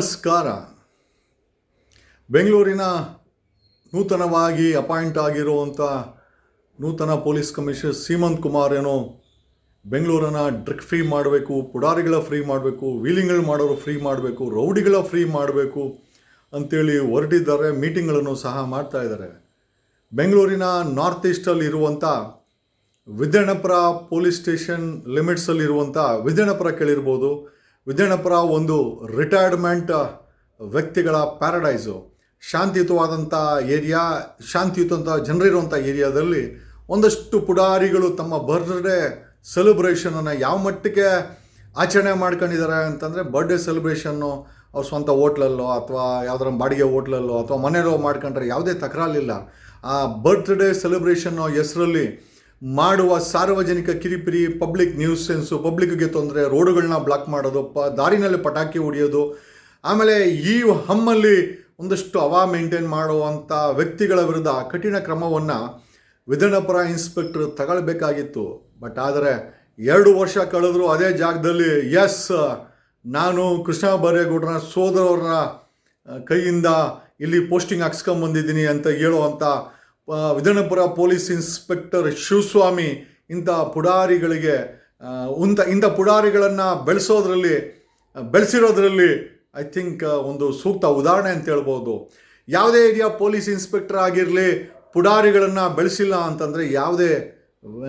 ನಮಸ್ಕಾರ. ಬೆಂಗಳೂರಿನ ನೂತನವಾಗಿ ಅಪಾಯಿಂಟ್ ಆಗಿರುವಂಥ ನೂತನ ಪೊಲೀಸ್ ಕಮಿಷನರ್ ಸೀಮಂತ್ ಕುಮಾರ್ ಏನೋ ಬೆಂಗಳೂರನ್ನು ಡ್ರಿಕ್ ಫ್ರೀ ಮಾಡಬೇಕು, ಪುಡಾರಿಗಳ ಫ್ರೀ ಮಾಡಬೇಕು, ವೀಲಿಂಗ್ಗಳು ಮಾಡೋರು ಫ್ರೀ ಮಾಡಬೇಕು, ರೌಡಿಗಳ ಫ್ರೀ ಮಾಡಬೇಕು ಅಂತೇಳಿ ಹೊರಟಿದ್ದಾರೆ, ಮೀಟಿಂಗ್ಗಳನ್ನು ಸಹ ಮಾಡ್ತಾ ಇದ್ದಾರೆ. ಬೆಂಗಳೂರಿನ ನಾರ್ತ್ ಈಸ್ಟಲ್ಲಿ ಇರುವಂಥ ವಿದ್ಯಾನಪುರ ಪೊಲೀಸ್ ಸ್ಟೇಷನ್ ಲಿಮಿಟ್ಸಲ್ಲಿರುವಂಥ ವಿದ್ಯಾನಪುರ ಕೇಳಿರ್ಬೋದು ವಿದ್ಯಾನಪುರ ಒಂದು ರಿಟೈರ್ಡ್ಮೆಂಟ್ ವ್ಯಕ್ತಿಗಳ ಪ್ಯಾರಡೈಸು ಶಾಂತಿಯುತವಾದಂಥ ಏರಿಯಾ ಶಾಂತಿಯುತವಂಥ ಜನರಿರುವಂಥ ಏರಿಯಾದಲ್ಲಿ ಒಂದಷ್ಟು ಪುಡಾರಿಗಳು ತಮ್ಮ ಬರ್ತ್ಡೇ ಸೆಲೆಬ್ರೇಷನನ್ನು ಯಾವ ಮಟ್ಟಿಗೆ ಆಚರಣೆ ಮಾಡ್ಕೊಂಡಿದ್ದಾರೆ ಅಂತಂದರೆ ಬರ್ಡೇ ಸೆಲೆಬ್ರೇಷನ್ನು ಅವ್ರ ಸ್ವಂತ ಹೋಟ್ಲಲ್ಲೋ ಅಥವಾ ಯಾವ್ದಾರ ಬಾಡಿಗೆ ಹೋಟ್ಲಲ್ಲೋ ಅಥವಾ ಮನೆಯಲ್ಲೋ ಮಾಡ್ಕೊಂಡ್ರೆ ಯಾವುದೇ ತಕರಾರಿಲ್ಲ. ಆ ಬರ್ತ್ಡೇ ಸೆಲೆಬ್ರೇಷನ್ನು ಹೆಸರಲ್ಲಿ ಮಾಡುವ ಸಾರ್ವಜನಿಕ ಕಿರಿಪಿರಿ ಪಬ್ಲಿಕ್ ನ್ಯೂಸ್ ಸೆನ್ಸು ಪಬ್ಲಿಕ್ಗೆ ತೊಂದರೆ ರೋಡುಗಳನ್ನ ಬ್ಲಾಕ್ ಮಾಡೋದು, ಪ, ದಾರಿನಲ್ಲಿ ಪಟಾಕಿ ಹೊಡೆಯೋದು, ಆಮೇಲೆ ಈ ಹಮ್ಮಲ್ಲಿ ಒಂದಷ್ಟು ಹವಾ ಮೇಂಟೈನ್ ಮಾಡುವಂಥ ವ್ಯಕ್ತಿಗಳ ವಿರುದ್ಧ ಕಠಿಣ ಕ್ರಮವನ್ನು ವಿಧಾನಪುರ ಇನ್ಸ್ಪೆಕ್ಟರ್ ತಗೊಳ್ಬೇಕಾಗಿತ್ತು. ಬಟ್ ಆದರೆ ಎರಡು ವರ್ಷ ಕಳೆದರೂ ಅದೇ ಜಾಗದಲ್ಲಿ ಎಸ್ ನಾನು ಕೃಷ್ಣ ಬರೇಗೌಡರ ಸೋದರವರ ಕೈಯಿಂದ ಇಲ್ಲಿ ಪೋಸ್ಟಿಂಗ್ ಹಾಕ್ಸ್ಕೊಂಬಂದಿದ್ದೀನಿ ಅಂತ ಹೇಳುವಂಥ ವಿಧಾನಪುರ ಪೊಲೀಸ್ ಇನ್ಸ್ಪೆಕ್ಟರ್ ಶಿವಸ್ವಾಮಿ ಇಂಥ ಪುಡಾರಿಗಳಿಗೆ ಉಂತ ಇಂಥ ಪುಡಾರಿಗಳನ್ನು ಬೆಳೆಸೋದ್ರಲ್ಲಿ, ಬೆಳೆಸಿರೋದ್ರಲ್ಲಿ ಐ ಥಿಂಕ್ ಒಂದು ಸೂಕ್ತ ಉದಾಹರಣೆ ಅಂತ ಹೇಳ್ಬೋದು. ಯಾವುದೇ ಏರಿಯಾ ಪೊಲೀಸ್ ಇನ್ಸ್ಪೆಕ್ಟರ್ ಆಗಿರಲಿ, ಪುಡಾರಿಗಳನ್ನು ಬೆಳೆಸಿಲ್ಲ ಅಂತಂದರೆ ಯಾವುದೇ,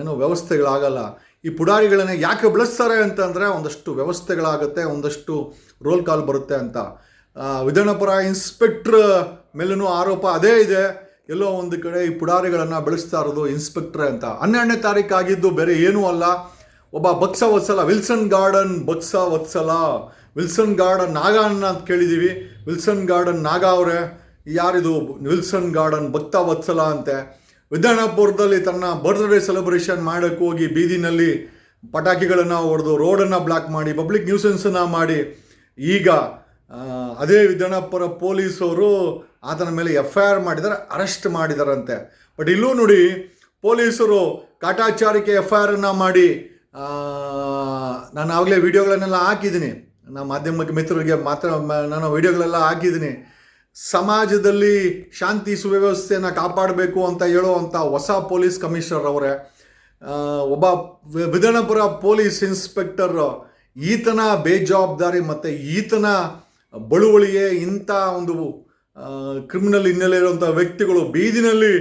ಏನೋ ವ್ಯವಸ್ಥೆಗಳಾಗಲ್ಲ. ಈ ಪುಡಾರಿಗಳನ್ನ ಯಾಕೆ ಬೆಳೆಸ್ತಾರೆ ಅಂತಂದರೆ ಒಂದಷ್ಟು ವ್ಯವಸ್ಥೆಗಳಾಗುತ್ತೆ, ಒಂದಷ್ಟು ರೋಲ್ ಕಾಲ್ ಬರುತ್ತೆ ಅಂತ. ವಿಧಾನಪುರ ಇನ್ಸ್ಪೆಕ್ಟ್ರ್ ಮೇಲೂ ಆರೋಪ ಅದೇ ಇದೆ. ಎಲ್ಲೋ ಒಂದು ಕಡೆ ಈ ಪುಡಾರಿಗಳನ್ನು ಬೆಳೆಸ್ತಾ ಇರೋದು ಇನ್ಸ್ಪೆಕ್ಟ್ರ್ ಅಂತ. ಹನ್ನೆರಡನೇ ತಾರೀಕು ಆಗಿದ್ದು ಬೇರೆ ಏನೂ ಅಲ್ಲ. ಒಬ್ಬ Baksa Vatsala, Wilson Garden Baksa Vatsala, Wilson Garden Naga ಅನ್ನ ಅಂತ ಕೇಳಿದ್ದೀವಿ ವಿಲ್ಸನ್ ಗಾರ್ಡನ್ ನಾಗ ಅವರೇ, ಯಾರಿದು ವಿಲ್ಸನ್ ಗಾರ್ಡನ್ ಭಕ್ತ ವತ್ಸಲ ಅಂತೆ. ವಿಧಾನಪುರದಲ್ಲಿ ತನ್ನ ಬರ್ತ್ಡೇ ಸೆಲೆಬ್ರೇಷನ್ ಮಾಡೋಕ್ಕೆ ಹೋಗಿ ಬೀದಿನಲ್ಲಿ ಪಟಾಕಿಗಳನ್ನು ಹೊಡೆದು ರೋಡನ್ನು ಬ್ಲಾಕ್ ಮಾಡಿ ಪಬ್ಲಿಕ್ ನ್ಯೂಸೆನ್ಸನ್ನು ಮಾಡಿ. ಈಗ ಅದೇ ವಿಧಾನಪುರ ಪೊಲೀಸವರು ಆತನ ಮೇಲೆ ಎಫ್ ಐ ಆರ್ ಮಾಡಿದ್ದಾರೆ, ಅರೆಸ್ಟ್ ಮಾಡಿದಾರಂತೆ ಬಟ್ ಇಲ್ಲೂ ನೋಡಿ, ಪೊಲೀಸರು ಕಾಟಾಚಾರಕ್ಕೆ ಎಫ್ ಐ ಆರನ್ನು ಮಾಡಿ ನಾನು ಆಗಲೇ ವಿಡಿಯೋಗಳನ್ನೆಲ್ಲ ಹಾಕಿದ್ದೀನಿ. ನಮ್ಮ ಮಾಧ್ಯಮಕ್ಕೆ ಮಿತ್ರರಿಗೆ ಮಾತ್ರ, ನಾನು ವಿಡಿಯೋಗಳೆಲ್ಲ ಹಾಕಿದ್ದೀನಿ. ಸಮಾಜದಲ್ಲಿ ಶಾಂತಿ ಸುವ್ಯವಸ್ಥೆಯನ್ನು ಕಾಪಾಡಬೇಕು ಅಂತ ಹೇಳುವಂಥ ಹೊಸ ಪೊಲೀಸ್ ಕಮಿಷನರ್ ಅವರೇ ಒಬ್ಬ ವಿಧಾನಪುರ ಪೊಲೀಸ್ ಇನ್ಸ್ಪೆಕ್ಟರ್, ಈತನ ಬೇಜವಾಬ್ದಾರಿ ಮತ್ತು ಈತನ ಬಳುವಳಿಗೆ ಇಂಥ ಒಂದು ಕ್ರಿಮಿನಲ್ ಹಿನ್ನೆಲೆ ಇರುವಂಥ ವ್ಯಕ್ತಿಗಳು ಬೀದಿನಲ್ಲಿ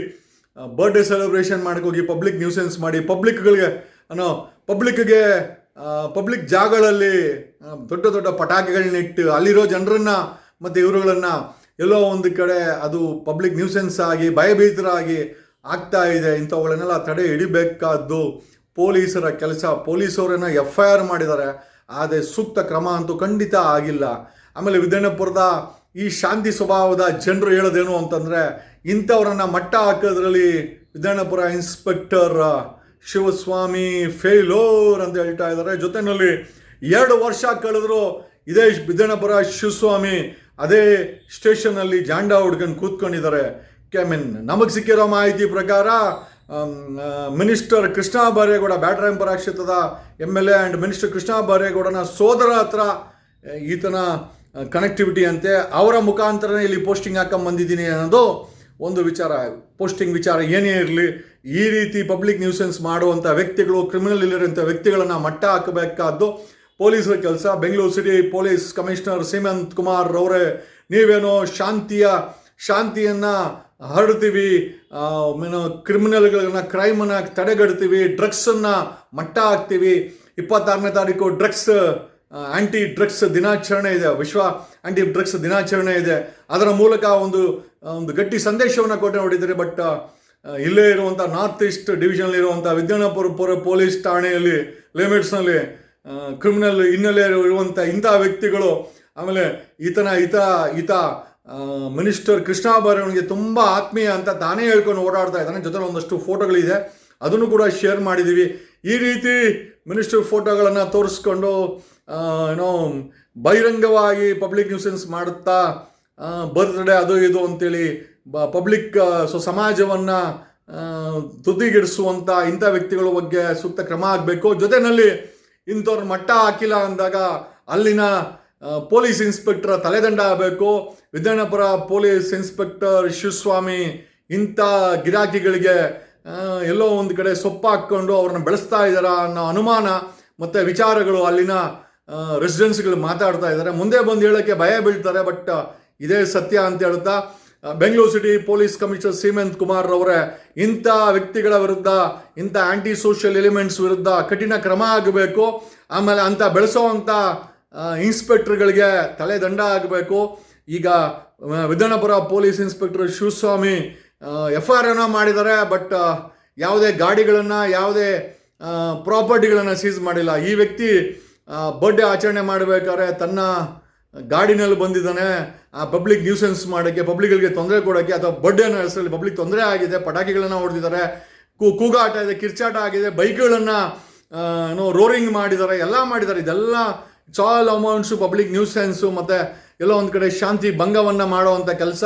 ಬರ್ಡೇ ಸೆಲೆಬ್ರೇಷನ್ ಹೋಗಿ ಪಬ್ಲಿಕ್ ನ್ಯೂಸೆನ್ಸ್ ಮಾಡಿ ಪಬ್ಲಿಕ್ಗಳಿಗೆ ಅನ್ನೋ ಪಬ್ಲಿಕ್ಗೆ ಪಬ್ಲಿಕ್ ಜಾಗಗಳಲ್ಲಿ ದೊಡ್ಡ ದೊಡ್ಡ ಪಟಾಕಿಗಳನ್ನಿಟ್ಟು ಅಲ್ಲಿರೋ ಜನರನ್ನ ಮತ್ತು ಇವರುಗಳನ್ನು ಎಲ್ಲೋ ಒಂದು ಕಡೆ ಅದು ಪಬ್ಲಿಕ್ ನ್ಯೂಸೆನ್ಸ್ ಆಗಿ, ಭಯಭೀತರಾಗಿ ಆಗ್ತಾ ಇದೆ. ಇಂಥವುಗಳನ್ನೆಲ್ಲ ತಡೆ ಹಿಡಿಬೇಕಾದ್ದು ಪೊಲೀಸರ ಕೆಲಸ. ಪೊಲೀಸವರನ್ನ ಎಫ್ ಐ ಆರ್ ಮಾಡಿದ್ದಾರೆ. ಆದರೆ ಸೂಕ್ತ ಕ್ರಮ ಅಂತೂ ಖಂಡಿತ ಆಗಿಲ್ಲ. ಆಮೇಲೆ ವಿಧಾನಪುರದ ಈ ಶಾಂತಿ ಸ್ವಭಾವದ ಜನರು ಹೇಳೋದೇನು ಅಂತಂದರೆ, ಇಂಥವ್ರನ್ನ ಮಟ್ಟ ಹಾಕೋದ್ರಲ್ಲಿ ವಿಧಾನಪುರ ಇನ್ಸ್ಪೆಕ್ಟರ್ ಶಿವಸ್ವಾಮಿ ಫೇಲೋರ್ ಅಂತ ಹೇಳ್ತಾ ಇದ್ದಾರೆ. ಜೊತೆಯಲ್ಲಿ ಎರಡು ವರ್ಷ ಕಳೆದ್ರು ಇದೇ ವಿಧಾನಪುರ ಶಿವಸ್ವಾಮಿ ಅದೇ ಸ್ಟೇಷನಲ್ಲಿ ಜಾಂಡ ಹುಡ್ಕೊಂಡು ಕೂತ್ಕೊಂಡಿದ್ದಾರೆ. ಐ ಮೀನ್ ನಮಗೆ ಸಿಕ್ಕಿರೋ ಮಾಹಿತಿ ಪ್ರಕಾರ ಮಿನಿಸ್ಟರ್ ಕೃಷ್ಣ ಬಾರೇಗೌಡ ಬ್ಯಾಟರಾಯಂಪುರ ಕ್ಷೇತ್ರದ M L A and minister Krishna ಬಾರೇಗೌಡನ ಸೋದರ ಹತ್ರ ಈತನ ಕನೆಕ್ಟಿವಿಟಿ ಅಂತೆ, ಅವರ ಮುಖಾಂತರನೇ ಇಲ್ಲಿ ಪೋಸ್ಟಿಂಗ್ ಹಾಕೊಂಬಂದಿದ್ದೀನಿ ಅನ್ನೋದು ಒಂದು ವಿಚಾರ. ಪೋಸ್ಟಿಂಗ್ ವಿಚಾರ ಏನೇ ಇರಲಿ, ಈ ರೀತಿ ಪಬ್ಲಿಕ್ ನ್ಯೂಸೆನ್ಸ್ ಮಾಡುವಂಥ ವ್ಯಕ್ತಿಗಳು ಕ್ರಿಮಿನಲ್ ಇಲ್ಲಿರುವಂಥ ವ್ಯಕ್ತಿಗಳನ್ನು ಮಟ್ಟ ಹಾಕಬೇಕಾದ್ದು ಪೊಲೀಸರ ಕೆಲಸ. Bengaluru city police commissioner Seemanth Kumar ಅವರೇ ನೀವೇನೋ ಶಾಂತಿಯ, ಶಾಂತಿಯನ್ನು ಹರಡ್ತೀವಿ ಮೀನು ಕ್ರಿಮಿನಲ್ಗಳನ್ನ ಕ್ರೈಮನ್ನು ತಡೆಗಡ್ತೀವಿ ಡ್ರಗ್ಸನ್ನು ಮಟ್ಟ ಹಾಕ್ತೀವಿ. ಇಪ್ಪತ್ತಾರನೇ ತಾರೀಕು ಡ್ರಗ್ಸ್ ಆ್ಯಂಟಿ ಡ್ರಗ್ಸ್ ದಿನಾಚರಣೆ ಇದೆ, ವಿಶ್ವ ಆ್ಯಂಟಿ ಡ್ರಗ್ಸ್ ದಿನಾಚರಣೆ ಇದೆ. ಅದರ ಮೂಲಕ ಒಂದು ಒಂದು ಗಟ್ಟಿ ಸಂದೇಶವನ್ನು ಕೊಟ್ಟೆ ನೋಡಿದ್ದಾರೆ ಬಟ್ ಇಲ್ಲೇ ಇರುವಂಥ ನಾರ್ತ್ ಈಸ್ಟ್ ಡಿವಿಷನ್ ಇರುವಂಥ ವಿದ್ಯಾನಪುರ ಪೊರ, ಪೊಲೀಸ್ ಠಾಣೆಯಲ್ಲಿ ಲಿಮಿಟ್ಸ್ನಲ್ಲಿ ಕ್ರಿಮಿನಲ್ ಹಿನ್ನೆಲೆ ಇರುವಂಥ ಇಂಥ ವ್ಯಕ್ತಿಗಳು, ಆಮೇಲೆ ಈತನ ಈತ ಈತ ಮಿನಿಸ್ಟರ್ ಕೃಷ್ಣ ತುಂಬ ಆತ್ಮೀಯ ಅಂತ ತಾನೇ ಹೇಳ್ಕೊಂಡು ಓಡಾಡ್ತಾ ಇದ್ದಾನೆ. ಜೊತೆ ಒಂದಷ್ಟು ಫೋಟೋಗಳಿದೆ, ಅದನ್ನು ಕೂಡ ಶೇರ್ ಮಾಡಿದ್ದೀವಿ ಈ ರೀತಿ ಮಿನಿಸ್ಟರ್ ಫೋಟೋಗಳನ್ನು ತೋರಿಸ್ಕೊಂಡು ಏನೋ ಬಹಿರಂಗವಾಗಿ ಪಬ್ಲಿಕ್ ನ್ಯೂಸೆನ್ಸ್ ಮಾಡುತ್ತಾ ಬರ್ತ್ಡೇ ಅದು ಇದು ಅಂತೇಳಿ ಬ ಪಬ್ಲಿಕ್ ಸೊ ಸಮಾಜವನ್ನು ತುದಿಗಿಡಿಸುವಂಥ ಇಂಥ ವ್ಯಕ್ತಿಗಳ ಬಗ್ಗೆ ಸೂಕ್ತ ಕ್ರಮ ಆಗಬೇಕು. ಜೊತೆಯಲ್ಲಿ ಇಂಥವ್ರ ಮಟ್ಟ ಹಾಕಿಲ್ಲ ಅಂದಾಗ ಅಲ್ಲಿನ ಪೊಲೀಸ್ ಇನ್ಸ್ಪೆಕ್ಟರ್ ತಲೆದಂಡ ಆಗಬೇಕು. ವಿದ್ಯಾನಪುರ ಪೊಲೀಸ್ ಇನ್ಸ್ಪೆಕ್ಟರ್ ಶಿವಸ್ವಾಮಿ ಇಂಥ ಗಿರಾಕಿಗಳಿಗೆ ಎಲ್ಲೋ ಒಂದು ಕಡೆ ಸೊಪ್ಪು ಹಾಕ್ಕೊಂಡು ಅವ್ರನ್ನ ಬೆಳೆಸ್ತಾ ಇದ್ದಾರಾ ಅನ್ನೋ ಅನುಮಾನ ಮತ್ತು ವಿಚಾರಗಳು ಅಲ್ಲಿನ ರೆಸಿಡೆನ್ಸ್ಗಳು ಮಾತಾಡ್ತಾ ಇದ್ದಾರೆ. ಮುಂದೆ ಬಂದು ಹೇಳೋಕ್ಕೆ ಭಯ ಬೀಳ್ತಾರೆ ಬಟ್ ಇದೇ ಸತ್ಯ ಅಂತ ಹೇಳ್ತಾ ಆ, Bengaluru city police commissioner Seemanth Kumar ಅವರೇ ಇಂಥ ವ್ಯಕ್ತಿಗಳ ವಿರುದ್ಧ ಇಂಥ ಆ್ಯಂಟಿ ಸೋಷಿಯಲ್ ಎಲಿಮೆಂಟ್ಸ್ ವಿರುದ್ಧ ಕಠಿಣ ಕ್ರಮ ಆಗಬೇಕು. ಆಮೇಲೆ ಅಂಥ ಬೆಳೆಸೋವಂಥ ಇನ್ಸ್ಪೆಕ್ಟರ್ಗಳಿಗೆ ತಲೆ ದಂಡ ಆಗಬೇಕು. ಈಗ Vidhanapura police inspector Shivaswamy F R ಏನೋ ಮಾಡಿದ್ದಾರೆ ಬಟ್ ಯಾವುದೇ ಗಾಡಿಗಳನ್ನು ಯಾವುದೇ ಪ್ರಾಪರ್ಟಿಗಳನ್ನು ಸೀಸ್ ಮಾಡಿಲ್ಲ. ಈ ವ್ಯಕ್ತಿ ಬರ್ಡೇ ಆಚರಣೆ ಮಾಡಬೇಕಾದ್ರೆ ತನ್ನ ಗಾಡಿನಲ್ಲಿ ಬಂದಿದ್ದಾನೆ. ಆ ಪಬ್ಲಿಕ್ ನ್ಯೂಸೆನ್ಸ್ ಮಾಡೋಕ್ಕೆ ಪಬ್ಲಿಕ್ಗಳಿಗೆ ತೊಂದರೆ ಕೊಡೋಕ್ಕೆ ಅಥವಾ ಬರ್ಡೇ ಅನ್ನೋ ಹೆಸರಲ್ಲಿ ಪಬ್ಲಿಕ್ ತೊಂದರೆ ಆಗಿದೆ, ಪಟಾಕಿಗಳನ್ನು ಹೊಡೆದಿದ್ದಾರೆ, ಕೂ, ಕೂಗಾಟ ಇದೆ, ಕಿರ್ಚಾಟ ಆಗಿದೆ, ಬೈಕ್ಗಳನ್ನು ಏನೋ ರೋರಿಂಗ್ ಮಾಡಿದ್ದಾರೆ, ಎಲ್ಲ ಮಾಡಿದ್ದಾರೆ. ಇದೆಲ್ಲ ಚಾಲ್ ಅಮೌಂಟ್ಸು ಪಬ್ಲಿಕ್ ನ್ಯೂಸೆನ್ಸು ಮತ್ತು ಎಲ್ಲೋ ಒಂದು ಕಡೆ ಶಾಂತಿ ಭಂಗವನ್ನು ಮಾಡುವಂಥ ಕೆಲಸ.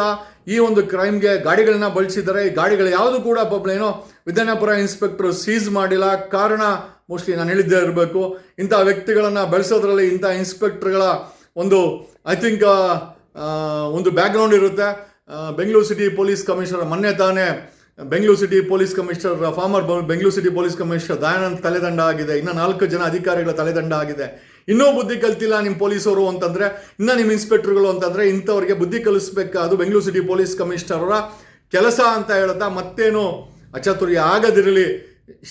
ಈ ಒಂದು ಕ್ರೈಮ್ಗೆ ಗಾಡಿಗಳನ್ನ ಬಳಸಿದ್ದಾರೆ. ಈ ಗಾಡಿಗಳು ಯಾವುದು ಕೂಡ ಪಬ್ಲ ಏನೋ ವಿಧಾನಪುರ ಇನ್ಸ್ಪೆಕ್ಟರ್ ಸೀಸ್ ಮಾಡಿಲ್ಲ. ಕಾರಣ ಮೋಸ್ಟ್ಲಿ ನಾನು ಹೇಳಿದ್ದೇ ಇರಬೇಕು. ಇಂಥ ವ್ಯಕ್ತಿಗಳನ್ನು ಬೆಳೆಸೋದ್ರಲ್ಲಿ ಇಂಥ ಇನ್ಸ್ಪೆಕ್ಟರ್ಗಳ ಒಂದು ಐ ಥಿಂಕ್ ಒಂದು ಬ್ಯಾಕ್ಗ್ರೌಂಡ್ ಇರುತ್ತೆ. ಬೆಂಗಳೂರು ಸಿಟಿ ಪೊಲೀಸ್ ಕಮಿಷನರ್ ಮೊನ್ನೆ ತಾನೇ Bengaluru city police commissioner former Bengaluru city police commissioner Dayanand ತಲೆದಂಡ ಆಗಿದೆ. ಇನ್ನು ನಾಲ್ಕು ಜನ ಅಧಿಕಾರಿಗಳ ತಲೆದಂಡ ಆಗಿದೆ. ಇನ್ನೂ ಬುದ್ಧಿ ಕಲ್ತಿಲ್ಲ ನಿಮ್ಮ ಪೊಲೀಸರು ಅಂತಂದರೆ, ಇನ್ನು ನಿಮ್ಮ ಇನ್ಸ್ಪೆಕ್ಟರ್ಗಳು ಅಂತಂದರೆ ಇಂಥವ್ರಿಗೆ ಬುದ್ಧಿ ಕಲಿಸ್ಬೇಕು. ಅದು ಬೆಂಗಳೂರು ಸಿಟಿ ಪೊಲೀಸ್ ಕಮಿಷನರ್ ಕೆಲಸ ಅಂತ ಹೇಳ್ತಾ ಮತ್ತೇನು ಅಚಾತುರ್ಯ ಆಗದಿರಲಿ.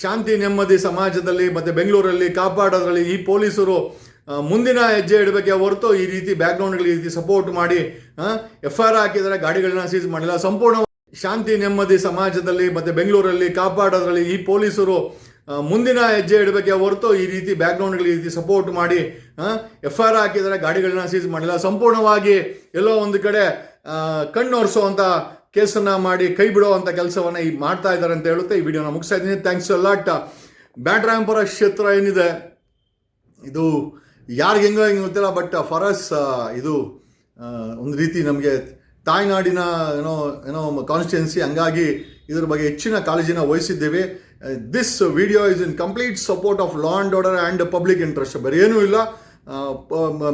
ಶಾಂತಿ, ನೆಮ್ಮದಿ ಸಮಾಜದಲ್ಲಿ, ಮತ್ತೆ ಬೆಂಗಳೂರಲ್ಲಿ ಕಾಪಾಡೋದ್ರಲ್ಲಿ ಈ ಪೊಲೀಸರು ಮುಂದಿನ ಹೆಜ್ಜೆ ಇಡಬೇಕೆ ಹೊರತು ಈ ರೀತಿ ಬ್ಯಾಕ್ಗ್ರೌಂಡ್ಗಳು ಈ ರೀತಿ ಸಪೋರ್ಟ್ ಮಾಡಿ ಎಫ್ ಆರ್ ಹಾಕಿದರೆ ಗಾಡಿಗಳನ್ನ ಸೀಸ್ ಮಾಡಿಲ್ಲ. ಸಂಪೂರ್ಣ ಶಾಂತಿ, ನೆಮ್ಮದಿ ಸಮಾಜದಲ್ಲಿ, ಮತ್ತೆ ಬೆಂಗಳೂರಲ್ಲಿ ಕಾಪಾಡೋದ್ರಲ್ಲಿ ಈ ಪೊಲೀಸರು ಮುಂದಿನ ಹೆಜ್ಜೆ ಇಡಬೇಕೆ ಹೊರತು ಈ ರೀತಿ ಬ್ಯಾಕ್ಗ್ರೌಂಡ್ಗಳು ಈ ರೀತಿ ಸಪೋರ್ಟ್ ಮಾಡಿ ಎಫ್ ಆರ್ ಹಾಕಿದರೆ ಗಾಡಿಗಳನ್ನ ಸೀಸ್ ಮಾಡಿಲ್ಲ. ಸಂಪೂರ್ಣವಾಗಿ ಎಲ್ಲೋ ಒಂದು ಕಡೆ ಕಣ್ಣೊರೆಸುವಂಥ ಕೇಸನ್ನ ಮಾಡಿ ಕೈ ಬಿಡುವಂಥ ಕೆಲಸವನ್ನು ಈ ಮಾಡ್ತಾ ಇದ್ದಾರೆ ಅಂತ ಹೇಳುತ್ತೆ. ಈ ವಿಡಿಯೋನ ಮುಗಿಸ್ತಾ ಇದ್ದೀನಿ. ಥ್ಯಾಂಕ್ಸ್ ಲಾಟ್ ಬ್ಯಾಟ್ರಾಯಂಪುರ ಕ್ಷೇತ್ರ ಏನಿದೆ? ಇದು ಯಾರಿಗೆ ಹೆಂಗೋ ಹೆಂಗೆ ಗೊತ್ತಿಲ್ಲ ಬಟ್ ಫಾರಸ್ ಇದು ಒಂದು ರೀತಿ ನಮಗೆ ತಾಯ್ನಾಡಿನ ಏನೋ ಏನೋ ಕಾನ್ಸ್ಟಿಟ್ಯೂನ್ಸಿ ಹಂಗಾಗಿ ಇದ್ರ ಬಗ್ಗೆ ಹೆಚ್ಚಿನ ಕಾಳಜಿನ ವಹಿಸಿದ್ದೇವೆ. This video is in complete support of law and order and public interest ಬೇರೆ ಏನೂ ಇಲ್ಲ.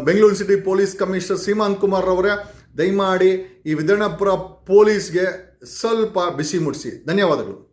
Bengaluru city police commissioner Seemanth Kumar ಅವರೇ ದಯಮಾಡಿ ಈ ವಿಧಾನಪುರ ಪೊಲೀಸ್ಗೆ ಸ್ವಲ್ಪ ಬಿಸಿ ಮುಡಿಸಿ. ಧನ್ಯವಾದಗಳು.